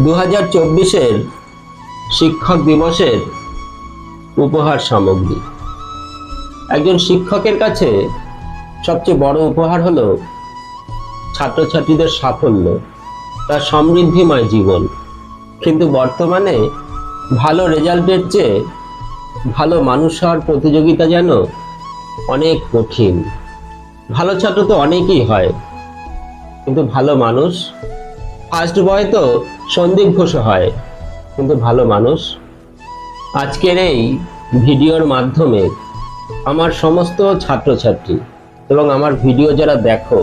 দু হাজার চব্বিশের শিক্ষক দিবসের উপহার সামগ্রী। একজন শিক্ষকের কাছে সবচেয়ে বড় উপহার হলো ছাত্রছাত্রীদের সাফল্য, তার সমৃদ্ধিময় জীবন। কিন্তু বর্তমানে ভালো রেজাল্টের চেয়ে ভালো মানুষ হওয়ার প্রতিযোগিতা যেন অনেক কঠিন। ভালো ছাত্র তো অনেকই হয়, কিন্তু ভালো মানুষ ফার্স্ট বয় তো সন্দীপ ঘোষ হয়, কিন্তু ভালো মানুষ। আজকের এই ভিডিওর মাধ্যমে আমার সমস্ত ছাত্রছাত্রী এবং আমার ভিডিও যারা দেখো,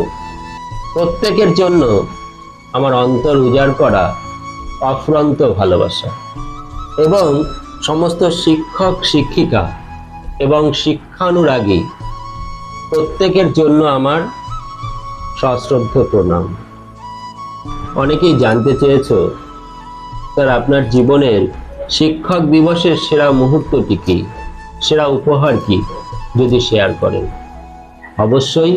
প্রত্যেকের জন্য আমার অন্তর উজাড় করা অফুরন্ত ভালোবাসা। এবং সমস্ত শিক্ষক, শিক্ষিকা এবং শিক্ষানুরাগী প্রত্যেকের জন্য আমার সশ্রদ্ধ প্রণাম। অনেকেই জানতে চেয়েছো, স্যার, আপনার জীবনের শিক্ষক দিবসের সেরা মুহূর্তটি কি? সেরা উপহার কি? যদি শেয়ার করেন। অবশ্যই,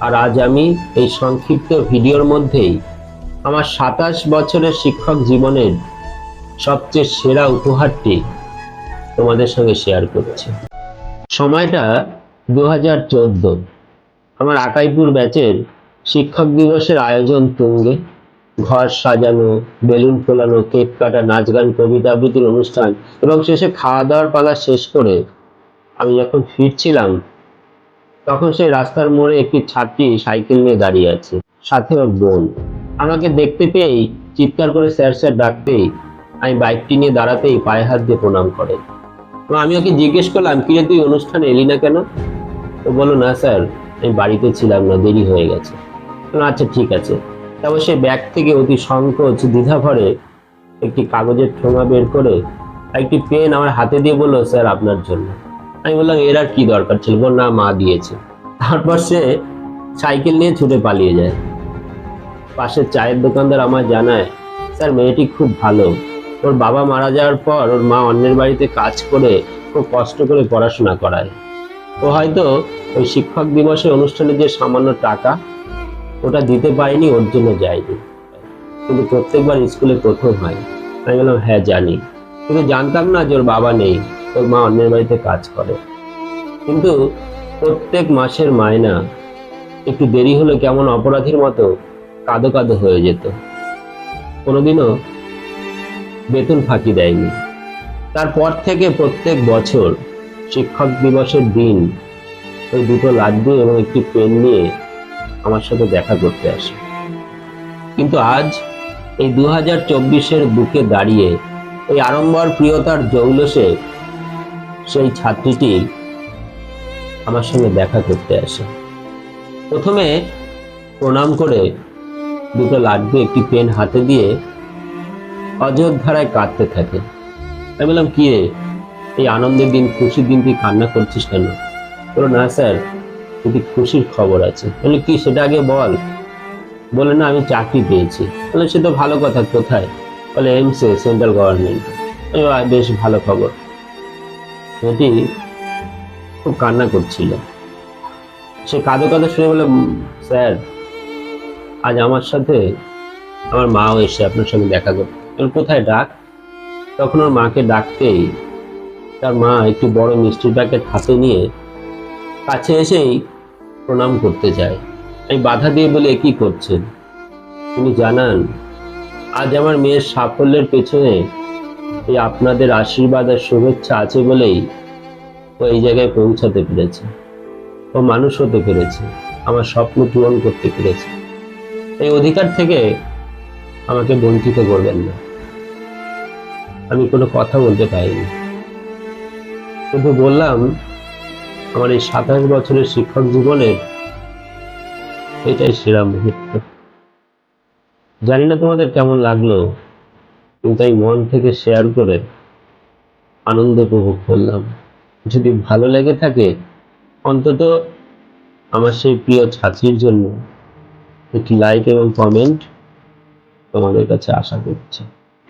আর আজ আমি এই সংক্ষিপ্ত ভিডিওর মধ্যেই আমার সাতাশ বছরের শিক্ষক জীবনের সবচেয়ে সেরা উপহারটি তোমাদের সঙ্গে শেয়ার করছি। সময়টা দু হাজার চোদ্দ। আমার আকাইপুর ব্যাচের শিক্ষক দিবসের আয়োজন তুঙ্গে। ঘর সাজানো, বেলুন ফোলানো, কেক কাটা, নাচ গান, কবিতা আবৃত্তির অনুষ্ঠান এবং শেষে খাওয়া দাওয়ার পালা শেষ করে আমি যখন ফিরছিলাম, তখন সেই রাস্তার মোড়ে একটি ছাত্রী সাইকেল নিয়ে দাঁড়িয়ে আছে, সাথে ওর বোন। আমাকে দেখতে পেয়েই চিৎকার করে স্যার স্যার ডাকতেই আমি বাইকটি নিয়ে দাঁড়াতেই পায়ে হাত দিয়ে প্রণাম করে। আমি ওকে জিজ্ঞেস করলাম কিরে তুই অনুষ্ঠানে এলি না কেন? তো বলল, না স্যার, আমি বাড়িতে ছিলাম না, দেরি হয়ে গেছে। আচ্ছা ঠিক আছে। তারপর সে ব্যাগ থেকে অতি সংকোচ দ্বিধা ভরে একটি কাগজের ঠোঙা বের করে একটি পেন আমার হাতে দিয়ে বলল, স্যার, আপনার জন্য। আমি বললাম, এর আর কি দরকার ছিল? বল না, মা দিয়েছে। তারপর সে সাইকেল নিয়ে ছুটে পালিয়ে যায়। পাশের চায়ের দোকানদার আমার জানায়, স্যার, মেয়েটি খুব ভালো। ওর বাবা মারা যাওয়ার পর ওর মা অন্যের বাড়িতে কাজ করে খুব কষ্ট করে পড়াশোনা করায়। ও হয়তো ওই শিক্ষক দিবসের অনুষ্ঠানে যে সামান্য টাকা ওটা দিতে পারিনি, ওর জন্য যায়নি। কিন্তু প্রত্যেকবার স্কুলে প্রথম হয়। আমি বললাম হ্যাঁ জানি। কিন্তু জানতাম না যে ওর বাবা নেই, ওর মা অন্যের বাড়িতে কাজ করে। কিন্তু প্রত্যেক মাসের মায়না একটু দেরি হলে কেমন অপরাধীর মতো কাঁদো কাঁদো হয়ে যেত। কোনোদিনও বেতন ফাঁকি দেয়নি। তারপর থেকে প্রত্যেক বছর শিক্ষক দিবসের দিন ওই দুটো লাড্ডু এবং একটি পেন নিয়ে আমার সাথে দেখা করতে আসে। কিন্তু আজ এই দু হাজার চব্বিশের বুকে দাঁড়িয়ে এই আড়ম্বর প্রিয়তার জৌলসে সেই ছাত্রীটি আমার সঙ্গে দেখা করতে আসে। প্রথমে প্রণাম করে দুটো লাড্ডু একটি পেন হাতে দিয়ে অযোধ্যারায় কাঁদতে থাকে। আমি বললাম, কি রে? এই আনন্দের দিন, খুশির দিন তুই কান্না করছিস কেন? বলো না স্যার যদি খুশির খবর আছে। বলে, কি, সেটা আগে বল। বলে, না, আমি চাকরি পেয়েছি। বলে, সে তো ভালো কথা, কোথায়? বলে, এমসে, সেন্ট্রাল গভর্নমেন্ট। বেশ ভালো খবর। মেয়েটি খুব কান্না করছিল। সে কাঁদো কাঁদো শুনে বলে স্যার, আজ আমার সাথে আমার মাও এসে আপনার সঙ্গে দেখা করতে কোথায় ডাক? তখন ওর মাকে ডাকতেই তার মা একটু বড় মিষ্টির প্যাকেট হাতে নিয়ে কাছে এসেই প্রণাম করতে যায় আমি বাধা দিয়ে বলে কি করছেন? তিনি জানান, আজ আমার মেয়ের সাফল্যের পেছনে এই আপনাদের আশীর্বাদ আর শুভেচ্ছা আছে বলেই ও এই জায়গায় পৌঁছাতে পেরেছে। ও মানুষ হতে পেরেছে, আমার স্বপ্ন পূরণ করতে পেরেছে। এই অধিকার থেকে আমাকে বঞ্চিত করবেন না। আমি কোনো কথা বলতে পারিনি। শুধু বললাম আমার এই সাতাশ বছরের শিক্ষক জীবনের এটাই সেরা মুহূর্ত। জানি না তোমাদের কেমন লাগল, কিন্তু আমি মন থেকে শেয়ার করে আনন্দ উপভোগ করলাম। যদি ভালো লেগে থাকে, অন্তত আমার সেই প্রিয় ছাত্রীর জন্য একটি লাইক এবং কমেন্ট তোমাদের কাছে আশা করছি।